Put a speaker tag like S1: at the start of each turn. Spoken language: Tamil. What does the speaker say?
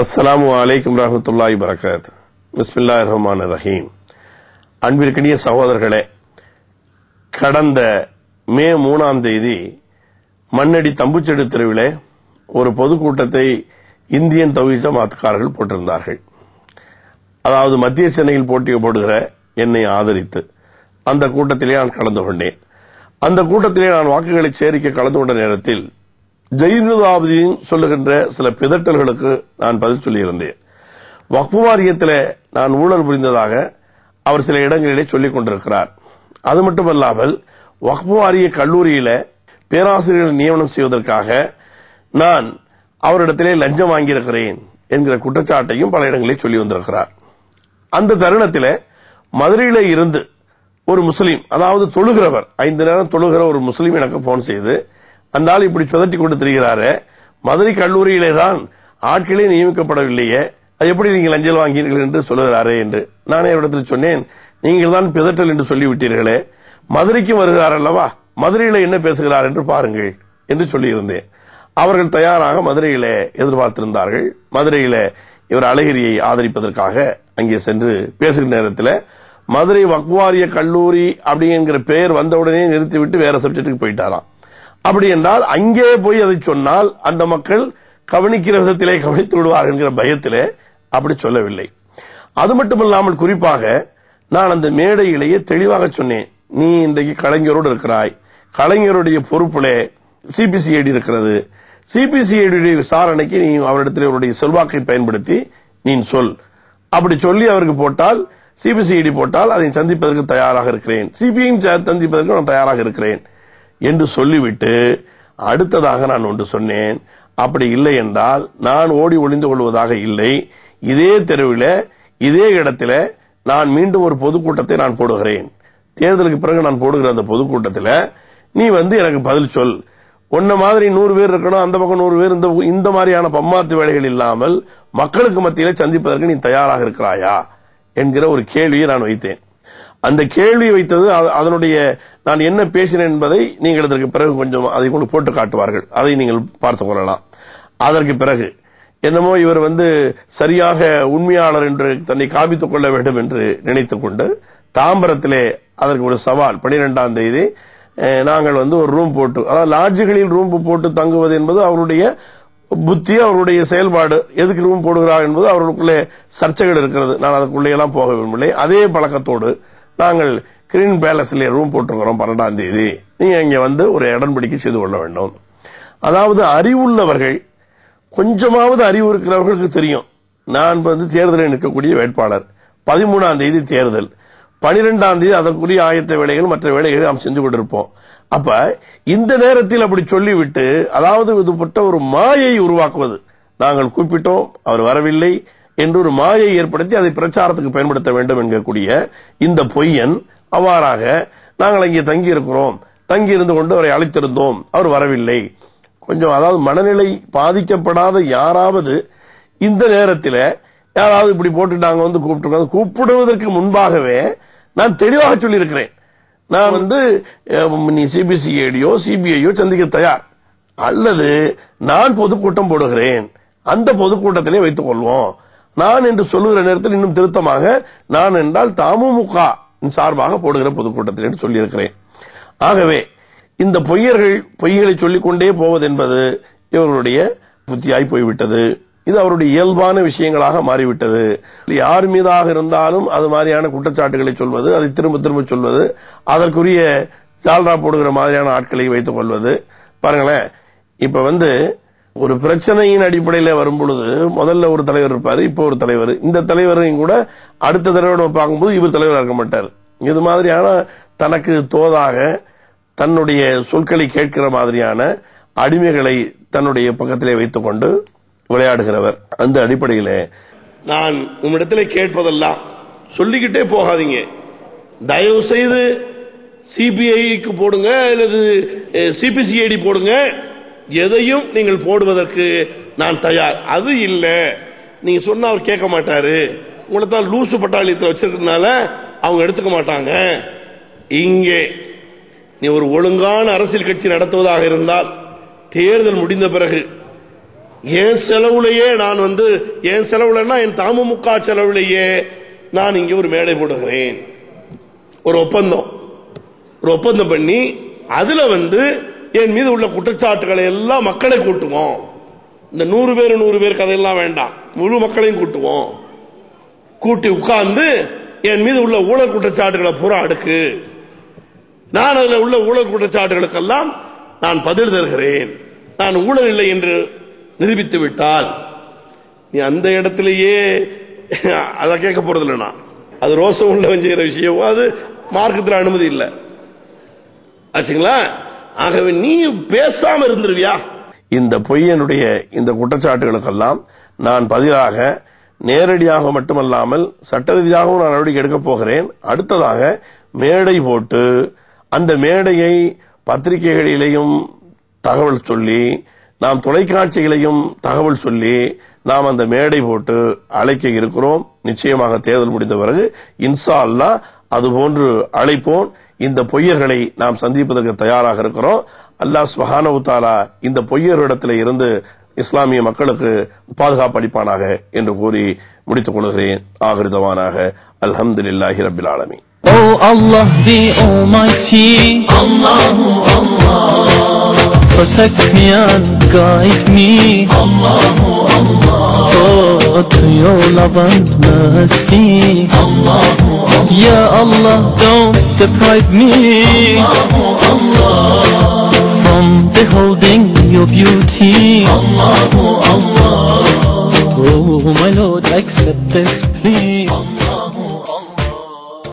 S1: அஸ்ஸலாமு வலைக்கம் ரஹமத்துல்லாஹி வரகாத் பிஸ்மில்லாஹ் ரஹ்மான் ரஹீம் அன்பிற்கினிய சகோதரர்களே கடந்த மே மூணாம் தேதி மண்ணடி தம்புச்செடு தெருவிலே ஒரு பொதுக்கூட்டத்தை இந்தியன் தௌஹீத் ஜமாத்காரர்கள் போட்டிருந்தார்கள். அதாவது மத்திய சென்னையில் போட்டி போடுகிற என்னை ஆதரித்து அந்த கூட்டத்திலே நான் கலந்து கொண்டேன். அந்த கூட்டத்திலே நான் வாக்குகளை சேரிக்க கலந்து கொண்ட நேரத்தில் ஜெயினுதாபதியும் சொல்லுகின்ற சில பிதட்டல்களுக்கு நான் பதில் சொல்லியிருந்தேன். வக்பு வாரியத்தில் நான் ஊழல் புரிந்ததாக அவர் சில இடங்களிலே சொல்லிக் கொண்டிருக்கிறார். அது மட்டுமல்லாமல் வக்பு வாரிய கல்லூரியில பேராசிரியர்களை நியமனம் செய்வதற்காக நான் அவரிடத்திலே லஞ்சம் வாங்கியிருக்கிறேன் என்கிற குற்றச்சாட்டையும் பல இடங்களில் சொல்லி வந்திருக்கிறார். அந்த தருணத்தில் மதுரையில இருந்து ஒரு முஸ்லீம் அதாவது தொழுகிறவர் ஐந்து நேரம் தொழுகிற ஒரு முஸ்லீம் எனக்கு போன் செய்து அந்த ஆள் இப்படி சொதட்டி கொண்டு திரிகிறாரு மதுரை கல்லூரியிலே தான் ஆட்களே நியமிக்கப்படவில்லையே அது எப்படி நீங்கள் அஞ்சல் வாங்கினீர்கள் என்று சொல்லுகிறாரே என்று நானே இடத்தில் சொன்னேன். நீங்கள் தான் பிதற்றல் என்று சொல்லிவிட்டீர்களே மதுரைக்கும் வருகிறார் அல்லவா? மதுரையில என்ன பேசுகிறார் என்று பாருங்கள் என்று சொல்லியிருந்தேன். அவர்கள் தயாராக மதுரையில எதிர்பார்த்திருந்தார்கள். மதுரையில இவர் அழகிரியை ஆதரிப்பதற்காக அங்கே சென்று பேசுகிற நேரத்தில் மதுரை வக்வாரிய கல்லூரி அப்படிங்கிற பெயர் வந்தவுடனே நிறுத்திவிட்டு வேற சப்ஜெக்டுக்கு போயிட்டாராம். அப்படி என்றால் அங்கே போய் அதை சொன்னால் அந்த மக்கள் கவனிக்கிற விதத்திலே கவனித்து விடுவார் என்கிற பயத்திலே அப்படி சொல்லவில்லை. அது மட்டுமல்லாமல் குறிப்பாக நான் அந்த மேடையிலேயே தெளிவாக சொன்னேன். நீ இன்றைக்கு கலைஞரோடு இருக்கிறாய். கலைஞருடைய பொறுப்பிலே சிபிசிஐடி இருக்கிறது. சிபிசிஐடி விசாரணைக்கு நீ அவரிடத்தில் அவருடைய செல்வாக்கை பயன்படுத்தி நீ சொல். அப்படி சொல்லி அவருக்கு போட்டால் சிபிசிஐடி போட்டால் அதை சந்திப்பதற்கு தயாராக இருக்கிறேன். சிபிஐயும் சந்திப்பதற்கு நான் தயாராக இருக்கிறேன். என்று சொல்லிவிட்டு அடுத்ததாக நான் ஒன்று சொன்னேன். அப்படி இல்லை என்றால் நான் ஓடி ஒளிந்து கொள்வதாக இல்லை. இதே தெருவில் இதே இடத்துல நான் மீண்டும் ஒரு பொதுக்கூட்டத்தை நான் போடுகிறேன். தேர்தலுக்கு பிறகு நான் போடுகிற அந்த பொதுக்கூட்டத்தில் நீ வந்து எனக்கு பதில் சொல். உன்ன மாதிரி நூறு பேர் இருக்கணும் அந்த பக்கம் நூறு பேர் இந்த இந்த மாதிரியான பம்மாத்து வேலைகள் இல்லாமல் மக்களுக்கு மத்தியில சந்திப்பதற்கு நீ தயாராக இருக்கிறாயா? என்கிற ஒரு கேள்வியை நான் வைத்தேன். அந்த கேள்வி வைத்தது அதனுடைய நான் என்ன பேசினேன் என்பதை நீங்கள் இதற்கு பிறகு கொஞ்சம் அதை கொண்டு போட்டு காட்டுவார்கள். அதை நீங்கள் பார்த்துக் கொள்ளலாம். அதற்கு பிறகு என்னமோ இவர் வந்து சரியாக உண்மையாளர் என்று தன்னை காமித்துக் கொள்ள வேண்டும் என்று நினைத்துக் கொண்டு தாம்பரத்திலே அதற்கு ஒரு சவால். பனிரெண்டாம் தேதி நாங்கள் வந்து ஒரு ரூம் போட்டு அதாவது லாட்ஜுகளில் ரூம் போட்டு தங்குவது என்பது அவருடைய புத்தி அவருடைய செயல்பாடு. எதுக்கு ரூம் போடுகிறார் என்பது அவர்களுக்குள்ளே சர்ச்சைகள் இருக்கிறது. நான் அதுக்குள்ளே எல்லாம் போக விரும்பவில்லை. அதே பழக்கத்தோடு நாங்கள் கிரீன் பேலஸ்ல ரூம் போட்டிருக்கிறோம் பன்னெண்டாம் தேதி. நீங்க இங்க வந்து ஒரு இடன்படிக்கை செய்து கொள்ள வேண்டும். அதாவது அறிவுள்ளவர்கள் கொஞ்சமாவது அறிவு இருக்கிறவர்களுக்கு தெரியும். நான் வந்து தேர்தலில் நிற்கக்கூடிய வேட்பாளர். பதிமூணாம் தேதி தேர்தல். பனிரெண்டாம் தேதி அதற்குரிய ஆயத்த வேலைகள் மற்ற வேலைகளை நாம் செஞ்சு கொண்டிருப்போம். அப்ப இந்த நேரத்தில் அப்படி சொல்லிவிட்டு அதாவது இதுபட்ட ஒரு மாயை உருவாக்குவது. நாங்கள் கூப்பிட்டோம் அவர் வரவில்லை. என்று ஒரு மாயை ஏற்படுத்தி அதை பிரச்சாரத்துக்கு பயன்படுத்த வேண்டும் என்கக்கூடிய இந்த பொய்யன் அவ்வாறாக நாங்கள் இங்கே தங்கி இருக்கிறோம் தங்கி இருந்து கொண்டு அவரை அழைத்திருந்தோம். அவர் வரவில்லை. கொஞ்சம் அதாவது மனநிலை பாதிக்கப்படாத யாராவது இந்த நேரத்தில் யாராவது இப்படி போட்டு நாங்கள் வந்து கூப்பிட்டு கூப்பிடுவதற்கு முன்பாகவே நான் தெளிவாக சொல்லியிருக்கிறேன். நான் வந்து நீ சிபிசிஐடியோ சிபிஐயோ சந்திக்க தயார். அல்லது நான் பொதுக்கூட்டம் போடுகிறேன். அந்த பொதுக்கூட்டத்திலே வைத்துக் கொள்வோம். நான் என்று சொல்லுகிற நேரத்தில் இன்னும் திருத்தமாக நான் என்றால் தமுமுக சார்பாக போடுகிற பொதுக்கூட்டத்தில் என்று சொல்லியிருக்கிறேன். ஆகவே இந்த பொய்யர்கள் பொய்களை சொல்லிக்கொண்டே போவது என்பது இவர்களுடைய புத்தியாய் போய்விட்டது. இது அவருடைய இயல்பான விஷயங்களாக மாறிவிட்டது. யார் மீதாக இருந்தாலும் அது மாதிரியான குற்றச்சாட்டுகளை சொல்வது அதை திரும்ப திரும்ப சொல்வது அதற்குரிய ஜால்ரா போடுகிற மாதிரியான ஆட்களை வைத்துக் கொள்வது. பாருங்களேன் இப்ப வந்து ஒரு பிரச்சனையின் அடிப்படையில் வரும் பொழுது முதல்ல ஒரு தலைவர் இருப்பாரு இப்போ ஒரு தலைவர். இந்த தலைவரையும் கூட அடுத்த தடவை நம்ம பார்க்கும்போது இவர் தலைவராக இருக்க மாட்டார். இது மாதிரியான தனக்கு தோதாக தன்னுடைய சொற்களை கேட்கிற மாதிரியான அடிமைகளை தன்னுடைய பக்கத்திலே வைத்துக் கொண்டு விளையாடுகிறவர். அந்த அடிப்படையில் நான் உம்மிடத்தில் கேட்பதெல்லாம் சொல்லிக்கிட்டே போகாதீங்க. தயவு செய்து சிபிஐக்கு போடுங்க அல்லது சிபிசிஐடி போடுங்க. எதையும் நீங்கள் போடுவதற்கு நான் தயார். அது இல்ல. நீங்க சொன்னா அவர் கேட்க மாட்டாரு. உங்களை தான் லூசு பட்டாளியத்தில் வச்சிருக்கனால அவங்க எடுத்துக்க மாட்டாங்க. இங்கே நீ ஒரு ஒழுங்கான அரசியல் கட்சி நடத்துவதாக இருந்தால் தேர்தல் முடிந்த பிறகு என் செலவுலையே நான் வந்து என் செலவுலன்னா என் தாமமுக செலவுலையே நான் இங்கே ஒரு மேடை போடுகிறேன். ஒரு ஒப்பந்தம். ஒரு ஒப்பந்தம் பண்ணி அதுல வந்து என் மீது உள்ள குற்றச்சாட்டுகளை எல்லாம் மக்களை கூட்டுவோம். இந்த நூறு பேர் நூறு பேர் கதையெல்லாம் வேண்டாம். முழு மக்களையும் கூட்டுவோம். கூட்டி உட்கார்ந்து என் மீது உள்ள ஊழல் குற்றச்சாட்டுகளை பூரா அடுக்கு. நான் அதில் உள்ள ஊழல் குற்றச்சாட்டுகளுக்கெல்லாம் நான் பதில் தருகிறேன். நான் ஊழல் இல்லை என்று நிரூபித்து விட்டால் நீ அந்த இடத்திலேயே அதை கேட்க போறது நான். அது ரோசம் உள்ளவன் செய்கிற விஷயம் அது மார்க்கத்தில் அனுமதி இல்லை. ஆச்சுங்களா? ஆகவே நீ பேசாம இருந்துருவியா? இந்த பொய்யனுடைய இந்த குற்றச்சாட்டுகளுக்கெல்லாம் நான் பதிலாக நேரடியாக மட்டுமல்லாமல் சட்ட ரீதியாகவும் நான் நடவடிக்கை எடுக்கப் போகிறேன். அடுத்ததாக மேடை போட்டு அந்த மேடையை பத்திரிகைகளிலேயும் தகவல் சொல்லி நாம் தொலைக்காட்சிகளையும் தகவல் சொல்லி நாம் அந்த மேடை போட்டு அழைக்க இருக்கிறோம். நிச்சயமாக தேர்தல் முடிந்த பிறகு இன்சா அல்லா அதுபோன்று அழைப்போம். இந்த பொய்யர்களை நாம் சந்திப்பதற்கு தயாராக இருக்கிறோம். அல்லாஹ் சுபஹானஹு தஆலா இந்த பொய்யரிடத்தில் இருந்து இஸ்லாமிய மக்களுக்கு பாதுகாப்பு அளிப்பானாக என்று கூறி முடித்துக் கொள்கிறேன். ஆகிருதவானாக. அல்ஹம்துலில்லாஹி ரபில் ஆலமீன்.
S2: Oh Allah the Almighty. Allahu Allah Protect me and guide me Allahu Allah Oh to your love and mercy Allahu Allah Ya Allah don't deprive me. Allahu Allah From beholding your beauty. Allahu Allah Oh my Lord accept this plea